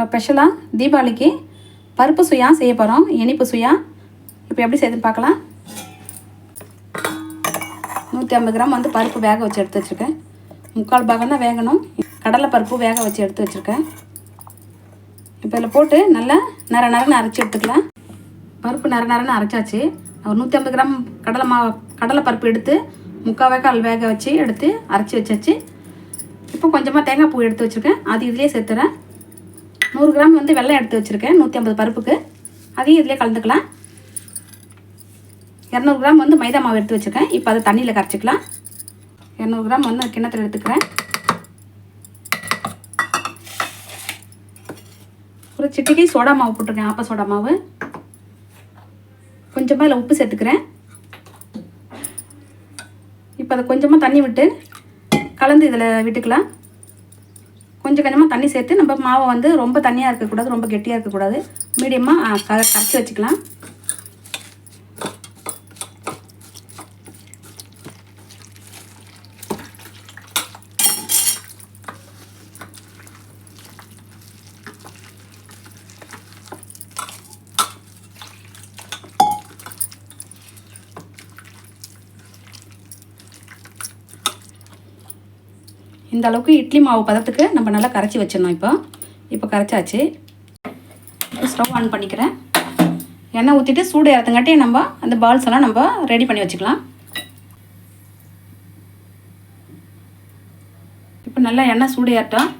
இப்போ ஸ்பெஷலாக தீபாவளிக்கு பருப்பு சுயா செய்ய போகிறோம் இனிப்பு சுயா. இப்போ எப்படி செய்யுதுன்னு பார்க்கலாம். நூற்றி ஐம்பது கிராம் வந்து பருப்பு வேக வச்சு எடுத்து வச்சுருக்கேன். முக்கால் பாகம் தான் வேகணும். கடலை பருப்பு வேக வச்சு எடுத்து வச்சுருக்கேன். இப்போ இதில் போட்டு நல்லா நர நரன்னு அரைச்சி எடுத்துக்கலாம். பருப்பு நர நரன்னு அரைச்சாச்சு. ஒரு நூற்றி ஐம்பது கிராம் கடலை மா கடலை பருப்பு எடுத்து முக்கால் வேக்கால் வேக வச்சு எடுத்து அரைச்சி வச்சாச்சு. இப்போ கொஞ்சமாக தேங்காய் பூ எடுத்து வச்சுருக்கேன். அது இதுலேயே சேர்த்துறேன். நூறு கிராம் வந்து வெள்ளம் எடுத்து வச்சுருக்கேன் நூற்றி ஐம்பது பருப்புக்கு. அதையும் இதிலே கலந்துக்கலாம். இரநூறு கிராம் வந்து மைதா மாவு எடுத்து வச்சுருக்கேன். இப்போ அதை தண்ணியில் கரைச்சிக்கலாம். இரநூறு கிராம் வந்து கிண்ணத்தில் எடுத்துக்கிறேன். ஒரு சிட்டிக்கை சோடா மாவு போட்டிருக்கேன் ஆப்ப சோடா மாவு. கொஞ்சமாக இதில் உப்பு சேர்த்துக்கிறேன். இப்போ அதை கொஞ்சமாக தண்ணி விட்டு கலந்து இதில் விட்டுக்கலாம். கொஞ்சம் கொஞ்சமாக தண்ணி சேர்த்து நம்ம மாவை வந்து ரொம்ப தண்ணியாக இருக்கக்கூடாது ரொம்ப கெட்டியாக இருக்கக்கூடாது. மீடியமாக க கரைச்சி வச்சுக்கலாம். இந்த அளவுக்கு இட்லி மாவு பதத்துக்கு நம்ம நல்லா கரைச்சி வச்சிடணும் இப்போ. இப்போ கரைச்சாச்சு. ஸ்டவ் ஆன் பண்ணிக்கிறேன். எண்ணெய் ஊற்றிட்டு சூடு இறத்துங்காட்டி நம்ம அந்த பால்ஸ் எல்லாம் நம்ம ரெடி பண்ணி வச்சுக்கலாம். இப்போ நல்லா எண்ணெய் சூடு ஏறட்டும்.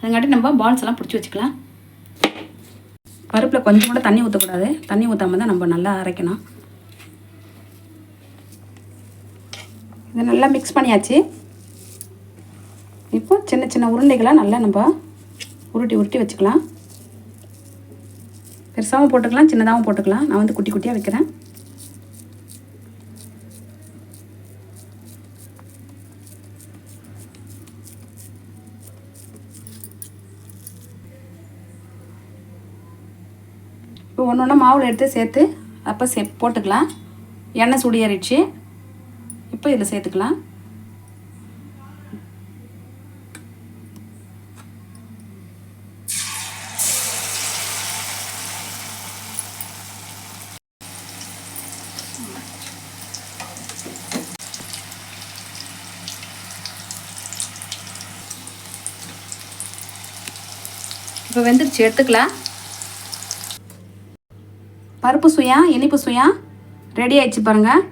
அதுங்காட்டி நம்ம பால்ஸ் எல்லாம் பிடிச்சி வச்சுக்கலாம். பருப்பில் கொஞ்சம் கூட தண்ணி ஊற்றக்கூடாது தண்ணி ஊற்றாம தான் நம்ம நல்லா அரைக்கணும். இதை நல்லா மிக்ஸ் பண்ணியாச்சு. இப்போ சின்ன சின்ன உருண்டைகளாக நல்லா நம்ம உருட்டி உருட்டி வச்சுக்கலாம். பெருசாகவும் போட்டுக்கலாம் சின்னதாகவும் போட்டுக்கலாம். நான் வந்து குட்டி குட்டியாக வைக்கிறேன். இப்போ ஒன்று ஒன்று மாவில் எடுத்து சேர்த்து அப்போ சே போட்டுக்கலாம். எண்ணெய் சுடியறிச்சு இப்போ இதில் சேர்த்துக்கலாம். இப்போ வெந்துருச்சு எடுத்துக்கலாம். பருப்பு சுயா இனிப்பு சுயா ரெடி ஆயிடுச்சு பாருங்கள்